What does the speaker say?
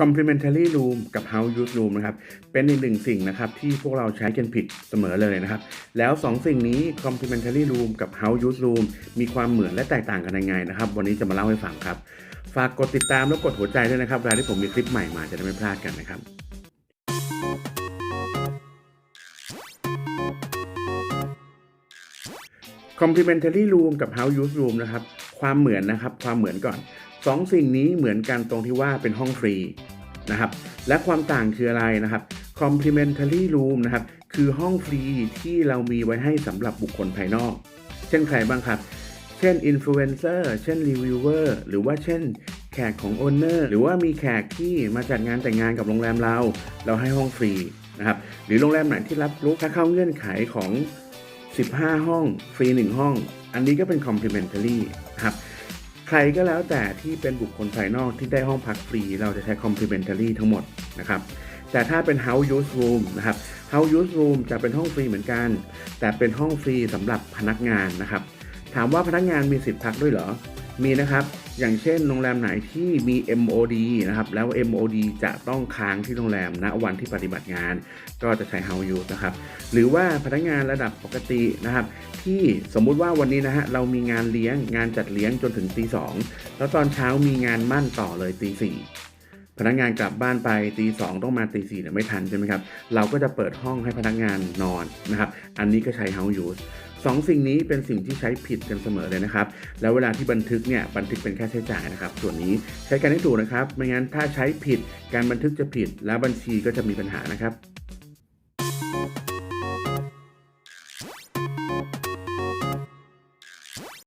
complementary room กับ house use room นะครับ เป็นอีกหนึ่งสิ่งนะครับที่พวกเราใช้กันผิดเสมอเลยนะครับ แล้ว2สิ่งนี้ complementary room กับ house use room มีความเหมือนและแตกต่างกันยังไงนะครับ วันนี้จะมาเล่าให้ฟังครับ ฝากกดติดตามแล้วกดหัวใจด้วยนะครับเวลาที่ผมมีคลิปใหม่มาจะได้ไม่พลาดกันนะครับ complementary room กับ house use room นะครับ ความเหมือนนะครับ ความเหมือนก่อนสองสิ่งนี้เหมือนกันตรงที่ว่าเป็นห้องฟรี นะครับ และความต่างคืออะไรนะครับ complementary room นะครับ คือห้องฟรีที่เรามีไว้ให้สำหรับบุคคลภายนอก เช่นใครบ้างครับ เช่น influencer เช่น reviewer หรือว่าเช่นแขกของ owner หรือว่ามีแขกที่มาจัดงานแต่งงานกับโรงแรมเรา เราให้ห้องฟรีนะครับ หรือโรงแรมไหนที่รับรู้ค่าเข้าเงื่อนไขของ 15 ห้อง ฟรี 1 ห้อง อันนี้ก็เป็น complimentary นะครับ ใครก็แล้วแต่ที่เป็นบุคคลภายนอกที่ได้ห้องพักฟรี เราจะใช้ complimentary ทั้งหมดนะครับแต่ถ้าเป็น house use room นะครับ house use room จะเป็นห้องฟรีเหมือนกัน แต่เป็นห้องฟรีสำหรับพนักงานนะครับ ถามว่าพนักงานมีสิทธิ์พักด้วยเหรอ มีนะครับ อย่างเช่นโรงแรมไหนที่มี MOD นะครับ แล้ว MOD จะต้องค้างที่โรงแรมณวันที่ปฏิบัติงาน ก็จะใช้ House Use นะครับ หรือว่าพนักงานระดับปกตินะครับ ที่สมมุติว่าวันนี้นะฮะเรามีงานเลี้ยงงานจัดเลี้ยงจนถึงตีสองแล้วตอนเช้ามีงานมั่นต่อเลยตีสี่ พนักงานกลับบ้านไปตีสองต้องมาตีสี่เนี่ยไม่ทันใช่ไหมครับ เราก็จะเปิดห้องให้พนักงานนอนนะครับ อันนี้ก็ใช้ House Use สองสิ่งนี้เป็นสิ่งที่ใช้ผิดกันเสมอเลยนะครับ แล้วเวลาที่บันทึกเนี่ยบันทึกเป็นค่าใช้จ่ายนะครับ ส่วนนี้ใช้กันให้ถูกนะครับ ไม่งั้นถ้าใช้ผิดการบันทึกจะผิด แล้วบัญชีก็จะมีปัญหานะครับ